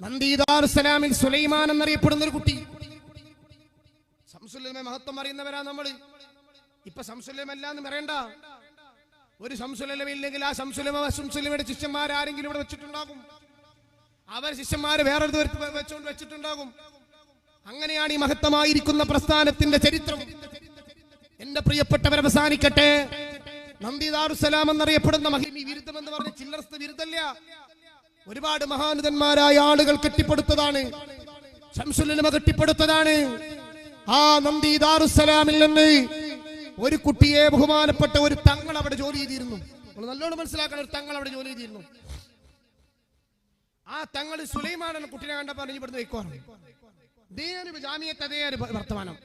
നന്ദിദാറുസലാമിൽ സുലൈമാൻ എന്നറിയപ്പെടുന്ന ഒരു കുട്ടി. സംസുലമെ മഹത്വം അറിയുന്നവരാ നമ്മൾ ഇപ്പൊ സംസുലമല്ല എന്ന് പറയണ്ട. ഒരു സംസുലമ ഇല്ലെങ്കിൽ ആ സംസുലമ സംസുലമയുടെ ശിഷ്യന്മാർ ആരെങ്കിലും ഇവിടെ വെച്ചിട്ടുണ്ടാകും? അവർ ശിഷ്യന്മാർ വേറൊരു വെച്ചുകൊണ്ട് വെച്ചിട്ടുണ്ടാകും. അങ്ങനെയാണ് ഈ മഹത്വമായിരിക്കുന്ന പ്രസ്ഥാനത്തിന്റെ ചരിത്രം. എന്റെ പ്രിയപ്പെട്ടവർ അവസാനിക്കട്ടെ. നന്ദിദാറുസലാം എന്നറിയപ്പെടുന്ന മഹിമി വിരുദ്ധം എന്ന് പറഞ്ഞ ചില്ലറസ്ത വിരുദ്ധല്ല. ഒരുപാട് മഹാനുതന്മാരായ ആളുകൾ കെട്ടിപ്പടുത്തതാണ്. ശംസുലമ കെട്ടിപ്പടുത്തതാണ്. ആ നന്ദി ദാറുസലാമിൽ നിന്ന് ഒരു കുട്ടിയെ ബഹുമാനപ്പെട്ട ഒരു തങ്ങൾ അവിടെ ജോലി ചെയ്തിരുന്നു. നല്ലോണം മനസ്സിലാക്കണം ഒരു തങ്ങൾ അവിടെ ജോലി ചെയ്തിരുന്നു. ആ തങ്ങൾ സുലൈമാൻ എന്ന കുട്ടിനെ കണ്ട പറഞ്ഞു ഇവിടുന്ന് വെക്കോറു ദേനു ജാമിയത്ത് വർത്തമാനം.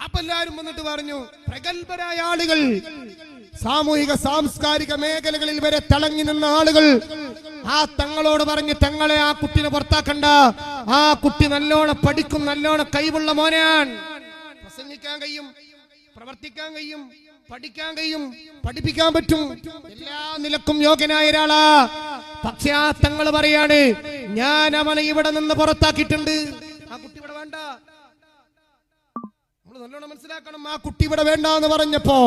അപ്പൊ എല്ലാരും വന്നിട്ട് പറഞ്ഞു പ്രഗത്ഭരായ ആളുകൾ സാമൂഹിക സാംസ്കാരിക മേഖലകളിൽ വരെ തിളങ്ങി നിന്ന ആളുകൾ ആ തങ്ങളോട് പറഞ്ഞ് തങ്ങളെ ആ കുട്ടിനെ പുറത്താക്കണ്ട. ആ കുട്ടി നല്ലോണം പഠിക്കും നല്ലോണം കൈവുള്ള മോനെയാണ്. പ്രസംഗിക്കാൻ കഴിയും പ്രവർത്തിക്കാൻ കഴിയും പഠിക്കാൻ കഴിയും പഠിപ്പിക്കാൻ പറ്റും. എല്ലാ നിലക്കും യോഗ്യനായ ഒരാളാ. പക്ഷെ ആ തങ്ങൾ പറയാണ് ഞാൻ അവനെ ഇവിടെ നിന്ന് പുറത്താക്കിയിട്ടുണ്ട്. ആ കുട്ടി ഇവിടെ വേണ്ട. നല്ലോണം മനസ്സിലാക്കണം. ആ കുട്ടി ഇവിടെ വേണ്ട എന്ന് പറഞ്ഞപ്പോ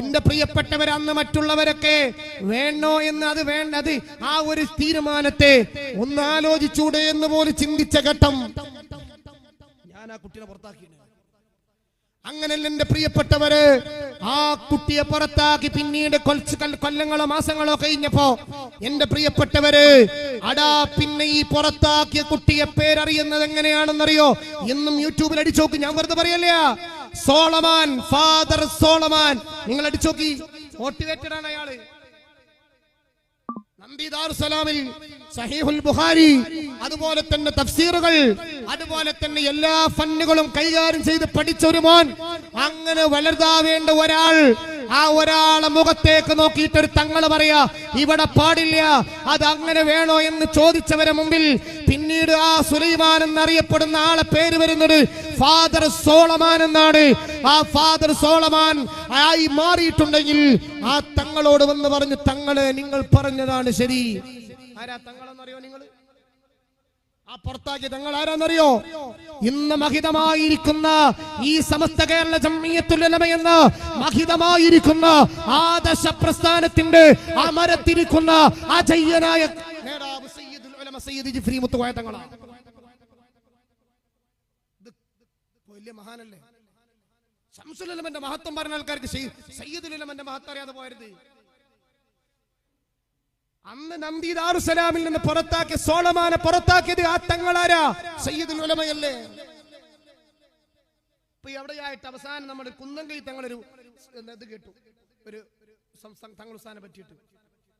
എന്റെ പ്രിയപ്പെട്ടവർ അന്ന് മറ്റുള്ളവരൊക്കെ വേണോ എന്ന് അത് വേണ്ടത് ആ ഒരു തീരുമാനത്തെ ഒന്ന് ആലോചിച്ചൂടെ എന്ന് പോലും ചിന്തിച്ച ഘട്ടം. ഞാൻ ആ കുട്ടിയെ പുറത്താക്കി അങ്ങനല്ല എന്റെ പ്രിയപ്പെട്ടവര് ആ കുട്ടിയെ പുറത്താക്കി പിന്നീട് കൊല്ലങ്ങളോ മാസങ്ങളോ കഴിഞ്ഞപ്പോ എന്റെ പ്രിയപ്പെട്ടവര് അടാ പിന്നെ ഈ പുറത്താക്കിയ കുട്ടിയെ പേരറിയുന്നത് എങ്ങനെയാണെന്നറിയോ? എന്നും യൂട്യൂബിൽ അടിച്ചോക്ക് ഞാൻ വെറുതെ പറയല്ല? Solomon father Solomon. നിങ്ങൾ അടിച്ചോക്കി മോട്ടിവേറ്റഡ് ആണ് അയാൾ. നന്ദിദാറുസലാമിൽ സഹീഹുൽ ബുഖാരി അതുപോലെ തന്നെ തഫ്സീറുകൾ അതുപോലെ തന്നെ എല്ലാ ഫണ്ണുകളും കൈകാര്യം ചെയ്ത് പഠിച്ച ഒരു മോൻ. അങ്ങനെ വളർതാവേണ്ട ഒരാൾ ആ ഒരാളെ മുഖത്തേക്ക് നോക്കിയിട്ട് ഒരു തങ്ങൾ പറയാ ഇവിടെ പാടില്ല അത് അങ്ങനെ വേണോ എന്ന് ചോദിച്ചവരെ മുമ്പിൽ പിന്നീട് ആ സുലൈമാൻ എന്നറിയപ്പെടുന്ന ആളെ പേര് വരുന്നത് ഫാദർ സോളമാൻ എന്നാണ്. ആ ഫാദർ സോളമാൻ ആയി മാറിയിട്ടുണ്ടെങ്കിൽ ആ തങ്ങളോട് വന്ന് പറഞ്ഞു തങ്ങളെ നിങ്ങൾ പറഞ്ഞതാണ് ശരി. ആരാ തങ്ങളെന്നറിയോ നിങ്ങൾ? ആ പുറത്താക്കിയ തങ്ങൾ ആരാന്നറിയോ? ഇന്ന് മഹിതമായിരിക്കുന്ന ഈ സമസ്ത കേരള ജമ്മിയത്തുലമ എന്ന മഹിതമായിരിക്കുന്ന ആദർശ പ്രസ്ഥാനത്തിന്റെ അമരത്തിരിക്കുന്ന അജയ്യനായ മഹാനല്ലേ? ശംസുലമന്റെ മഹത്വം പറഞ്ഞ ആൾക്കാർക്ക് സയ്യിദുലമന്റെ മഹത്വം അറിയാതെ പോയത്. അന്ന് നന്ദി ദാറുസലാമിൽ നിന്ന് പുറത്താക്കിയ സോളമാനെ പുറത്താക്കിയത് ആ തങ്ങളാരാ? സയ്യിദുൽ ഉലമയല്ലേ? ഇപ്പൊ എവിടെയായിട്ട് അവസാനം നമ്മുടെ കുന്നംകൈ തങ്ങളൊരു ഇത് കേട്ടു? ഒരു തങ്ങൾ ഉസ്താനെ പറ്റിയിട്ട്.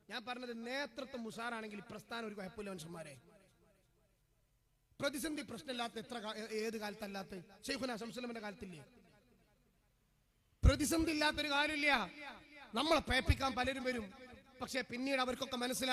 ഞാൻ പറഞ്ഞത് നേതൃത്വം ഉഷാറാണെങ്കിൽ പ്രസ്ഥാനം ഒരു കുഴപ്പമില്ല മനുഷ്യന്മാരെ. പ്രതിസന്ധി പ്രശ്നമില്ലാത്ത എത്ര ഏത് കാലത്തല്ലാത്ത? ഷെയ്ഖുന ശംസുലമന്റെ കാലത്തില്ലേ? പ്രതിസന്ധി ഇല്ലാത്തൊരു കാര്യമില്ല. നമ്മളെ പേപ്പിക്കാൻ പലരും വരും. പക്ഷെ പിന്നീട് അവർക്കൊക്കെ മനസ്സിലായി